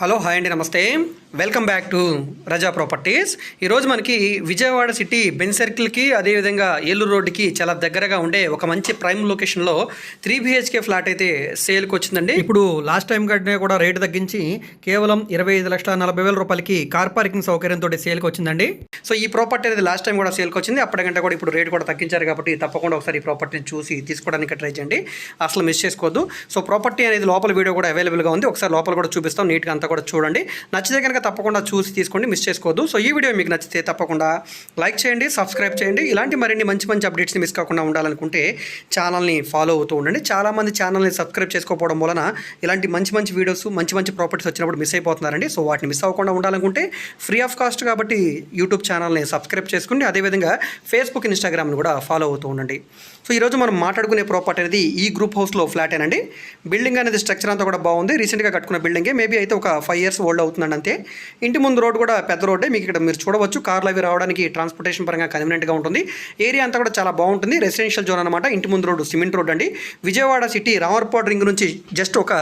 Hello hi అండి నమస్తే. Welcome back to Raja properties. ఈరోజు మనకి విజయవాడ సిటీ బెన్ సర్కిల్కి అదేవిధంగా ఏలూరు రోడ్డుకి చాలా దగ్గరగా ఉండే ఒక మంచి ప్రైమ్ లొకేషన్లో త్రీ బిహెచ్కే ఫ్లాట్ అయితే సేల్కి వచ్చిందండి. ఇప్పుడు లాస్ట్ టైం కంటే కూడా రేటు తగ్గించి కేవలం ఇరవై ఐదు లక్షల నలభై వేల రూపాయలకి కార్ పార్కింగ్ సౌకర్యంతో సేల్కి వచ్చిందండి. సో ఈ ప్రాపర్టీ అనేది లాస్ట్ టైం కూడా సేల్కి వచ్చింది. అప్పటికంటే కూడా ఇప్పుడు రేట్ కూడా తగ్గించారు కాబట్టి తప్పకుండా ఒకసారి ఈ ప్రాపర్టీని చూసి తీసుకోవడానికి ట్రై చేయండి. అసలు మిస్ చేసుకోవద్దు. సో ప్రాపర్టీ అనేది లోపల వీడియో కూడా అవైలబుల్గా ఉంది. ఒకసారి లోపల కూడా చూపిస్తాం. నీట్గా అంతా కూడా చూడండి. నచ్చితే కనుక తప్పకుండా చూసి తీసుకోండి మిస్ చేసుకోవద్దు. సో ఈ వీడియో మీకు నచ్చితే తప్పకుండా లైక్ చేయండి సబ్స్క్రైబ్ చేయండి. ఇలాంటి మరిన్ని మంచి మంచి అప్డేట్స్ని మిస్ కాకుండా ఉండాలనుకుంటే ఛానల్ని ఫాలో అవుతూ ఉండండి. చాలామంది ఛానల్ని సబ్స్క్రైబ్ చేసుకోకపోవడం వలన ఇలాంటి మంచి మంచి వీడియోస్ మంచి మంచి ప్రాపర్టీస్ వచ్చినప్పుడు మిస్ అయిపోతున్నారండి. సో వాటిని మిస్ అవ్వకుండా ఉండాలనుకుంటే ఫ్రీ ఆఫ్ కాస్ట్ కాబట్టి యూట్యూబ్ ఛానల్ని సబ్స్క్రైబ్ చేసుకోండి. అదేవిధంగా ఫేస్బుక్ ఇన్స్టాగ్రామ్ని కూడా ఫాలో అవుతూ ఉండండి. సో ఈరోజు మనం మాట్లాడుకునే ప్రాపర్టీ అనేది ఈ గ్రూప్ హౌస్లో ఫ్లాట్ ఏనండి బిల్డింగ్ అనేది స్ట్రక్చర్ అంతా కూడా బాగుంది. రీసెంట్గా కట్టుకున్న బిల్డింగే. మేబీ అయితే ఒక ఫైవ్ ఇయర్స్ ఓల్డ్ అవుతుందండి అంతే ఇంటి ముందు రోడ్ కూడా పెద్ద రోడ్డే. మీకు ఇక్కడ మీరు చూడవచ్చు. కార్లు అవి రావడానికి ట్రాన్స్పోర్టేషన్ పరంగా కన్వీనియంట్గా ఉంటుంది. ఏరియా అంతా కూడా చాలా బాగుంటుంది. రెసిడెన్షియల్ జోన్ అనమాట ఇంటి ముందు రోడ్డు సిమెంట్ రోడ్ అండి. విజయవాడ సిటీ రామర్పాడు రింగ్ నుంచి జస్ట్ ఒక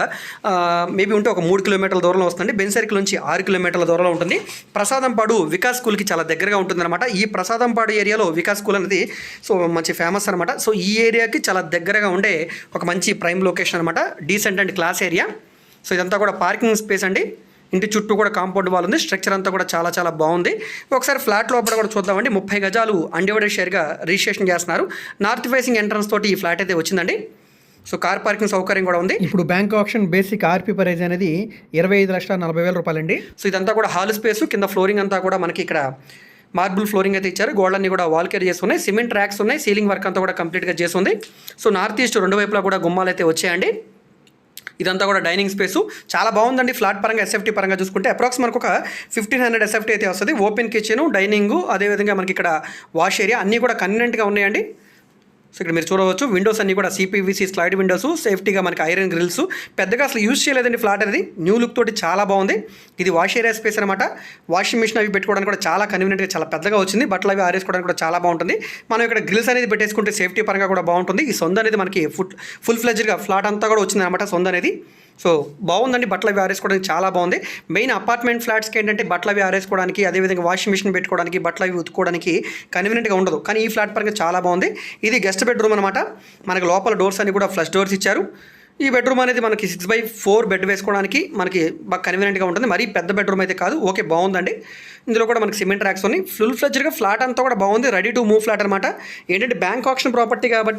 మేబీ ఉంటే ఒక మూడు కిలోమీటర్ల దూరంలో వస్తుంది. బెన్ సర్కిల్ నుంచి ఆరు కిలోమీటర్ల దూరంలో ఉంటుంది. ప్రసాదంపాడు వికాస్ స్కూల్కి చాలా దగ్గరగా ఉంటుందన్నమాట. ఈ ప్రసాదంపాడు ఏరియాలో వికాస్ స్కూల్ అనేది సో మంచి ఫేమస్ అనమాట సో ఈ ఏరియాకి చాలా దగ్గరగా ఉండే ఒక మంచి ప్రైమ్ లొకేషన్ అనమాట decent and class area so ఇదంతా కూడా పార్కింగ్ స్పేస్ అండి. ఇంటి చుట్టూ కూడా కాంపౌండ్ వాల్ ఉంది. స్ట్రక్చర్ అంతా కూడా చాలా చాలా బాగుంది. ఒకసారి ఫ్లాట్ లోపల కూడా చూద్దామండి. ముప్పై గజాలు అన్డివైడెడ్ షేర్గా రిజిస్ట్రేషన్ చేస్తున్నారు. నార్త్ ఫేసింగ్ ఎంట్రన్స్ తోటి ఈ ఫ్లాట్ అయితే వచ్చిందండి. సో కార్ పార్కింగ్ సౌకర్యం కూడా ఉంది. ఇప్పుడు bank option basic RP price అనేది ఇరవై ఐదు లక్షల నలభై వేల రూపాయలండి. సో ఇదంతా కూడా హాల్ స్పేస్. కింద ఫ్లోరింగ్ అంతా కూడా మనకి ఇక్కడ మార్బుల్ ఫ్లోరింగ్ అయితే ఇచ్చారు. గోడలన్నీ కూడా వాల్ కేర్ చేసి ఉన్నాయి సిమెంట్ ర్యాక్స్ ఉన్నాయి. సీలింగ్ వర్క్ అంతా కూడా కంప్లీట్గా చేసి ఉంది సో నార్త్ ఈస్ట్ రెండు వైపులా కూడా గుమ్మాలు అయితే వచ్చాయండి. ఇదంతా కూడా డైనింగ్ స్పేస్. చాలా బాగుందండి. ఫ్లాట్ పరంగా ఎస్ఎఫ్టీ పరంగా చూసుకుంటే అప్రాక్స్ మనకు ఒక ఫిఫ్టీన్ హండ్రెడ్ ఎస్ఎఫ్టీ అయితే వస్తుంది. ఓపెన్ కిచెన్ డైనింగ్ అదేవిధంగా మనకి ఇక్కడ వాష్ ఏరియా అన్నీ కూడా కన్వీనెంట్గా ఉన్నాయండి. సో ఇక్కడ మీరు చూడవచ్చు విండోస్ అన్ని కూడా సిపివిసి స్లైడ్ విండోస్ సేఫ్టీగా మనకి ఐరన్ గ్రిల్స్ పెద్దగా అసలు యూజ్ చేయలేదండి ఫ్లాట్ అనేది. న్యూ లుక్ తోటి చాలా బాగుంది. ఇది వాష్ ఏరియా స్పేస్ అనమాట వాషింగ్ మిషన్ అవి పెట్టుకోవడానికి కూడా చాలా కన్వీనియంట్గా చాలా పెద్దగా వచ్చింది. బట్టలు అవి ఆరేసుకోవడానికి కూడా చాలా బాగుంటుంది. మనం ఇక్కడ గ్రిల్స్ అనేది పెట్టేసుకుంటే సేఫ్టీ పరంగా కూడా బాగుంటుంది. ఈ సొంత అనేది మనకి ఫుల్ ఫుల్ ఫ్లెజ్డ్గా ఫ్లాట్ అంతా కూడా వచ్చింది అనమాట సొంత అనేది. సో బాగుందండి బట్టలు అవి ఆరేసుకోవడానికి చాలా బాగుంది. మెయిన్ అపార్ట్మెంట్ ఫ్లాట్స్కి ఏంటంటే బట్టలు అవి ఆరేసుకోవడానికి అదేవిధంగా వాషింగ్ మిషన్ పెట్టుకోవడానికి బట్టలు అవి ఉతుకోవడానికి కన్వీనియంట్గా ఉండదు. కానీ ఈ ఫ్లాట్ పరంగా చాలా బాగుంది. ఇది గెస్ట్ బెడ్రూమ్ అనమాట మనకి లోపల డోర్స్ అన్ని కూడా ఫ్లష్ డోర్స్ ఇచ్చారు. ఈ బెడ్రూమ్ అనేది మనకి సిక్స్ బై ఫోర్ బెడ్ వేసుకోవడానికి మనకి బాగా కన్వీనియంట్గా ఉంటుంది. మరీ పెద్ద బెడ్రూమ్ అయితే కాదు. ఓకే బాగుందండి. ఇందులో కూడా మనకి సిమెంట్ ర్యాక్స్ ఉన్నాయి. ఫుల్ ఫ్లెజ్డ్గా ఫ్లాట్ అంతా కూడా బాగుంది. రెడీ టు మూవ్ ఫ్లాట్ అనమాట ఏంటంటే బ్యాంక్ ఆప్షన్ ప్రాపర్టీ కాబట్టి